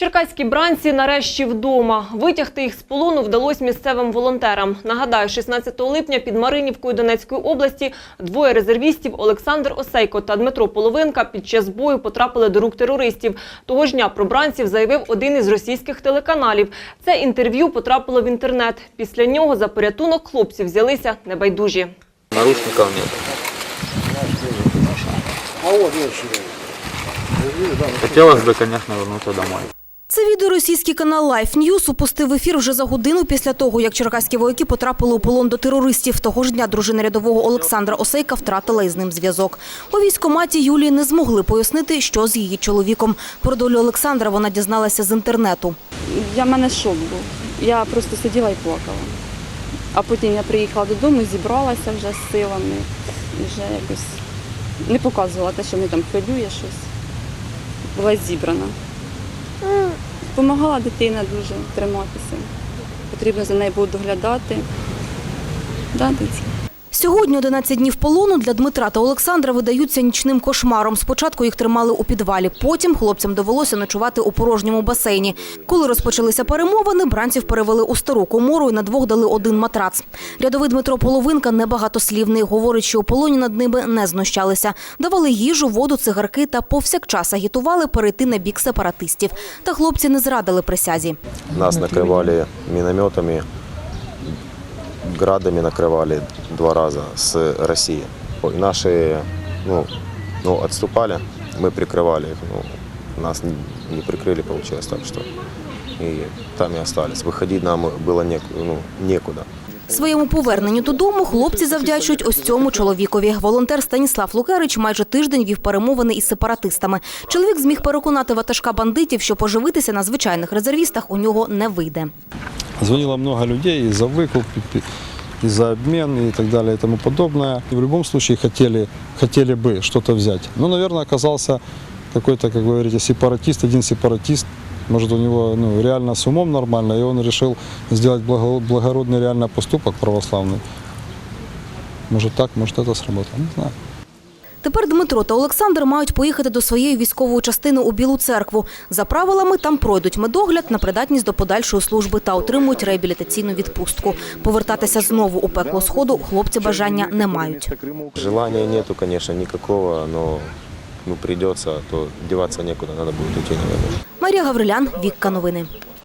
Черкаські бранці нарешті вдома. Витягти їх з полону вдалося місцевим волонтерам. Нагадаю, 16 липня під Маринівкою Донецької області двоє резервістів Олександр Осейко та Дмитро Половинка під час бою потрапили до рук терористів. Того ж дня про бранців заявив один із російських телеканалів. Це інтерв'ю потрапило в інтернет. Після нього за порятунок хлопців взялися небайдужі. Наручников нет. Хотелось бы, конечно, вернуться домой. Це відео російський канал Life News упустив в ефір вже за годину після того, як черкаські вояки потрапили у полон до терористів. Того ж дня дружина рядового Олександра Осейка втратила із ним зв'язок. У військкоматі Юлії не змогли пояснити, що з її чоловіком. Про долю Олександра вона дізналася з інтернету. Для мене шок був. Я просто сиділа і плакала. А потім я приїхала додому, зібралася вже з силами і вже якось не показувала те, що мене там хвилює щось. Була зібрана. Помагала дитина дуже триматися. Потрібно за нею було доглядати. Да, доці? Сьогодні 11 днів полону для Дмитра та Олександра видаються нічним кошмаром. Спочатку їх тримали у підвалі, потім хлопцям довелося ночувати у порожньому басейні. Коли розпочалися перемовини, бранців перевели у стару комору і на двох дали один матрац. Рядовий Дмитро Половинка небагатослівний. Говорить, що у полоні над ними не знущалися. Давали їжу, воду, цигарки та повсякчас агітували перейти на бік сепаратистів. Та хлопці не зрадили присязі. Нас накрывали минометами, градами накрывали два раза с России. И наши ну, ну, отступали, мы прикрывали их. Ну, нас не, не прикрыли, получилось так, что и там и остались. Выходить нам было нек, ну, некуда. Своєму поверненню додому хлопці завдячують ось цьому чоловікові. Волонтер Станіслав Лукерич майже тиждень вів перемовини із сепаратистами. Чоловік зміг переконати ватажка бандитів, що поживитися на звичайних резервістах у нього не вийде. Звонило много людей и за выкуп, и- и за обмен и так далее и тому подобное. И в любом случае хотели, хотели бы что-то взять. Но, наверное, оказался какой-то, как вы говорите, сепаратист, один сепаратист. Может, у него ну, реально с умом нормально, и он решил сделать благо- благородный реально поступок православный. Может так, может это сработало, не знаю. Тепер Дмитро та Олександр мають поїхати до своєї військової частини у Білу церкву. За правилами там пройдуть медогляд на придатність до подальшої служби та отримують реабілітаційну відпустку. Повертатися знову у пекло сходу хлопці бажання не мають. Желания нету, конечно, никакого, но ну, придется, то деваться некуда, надо будет идти. Марія Гаврилян, Вікка Новини.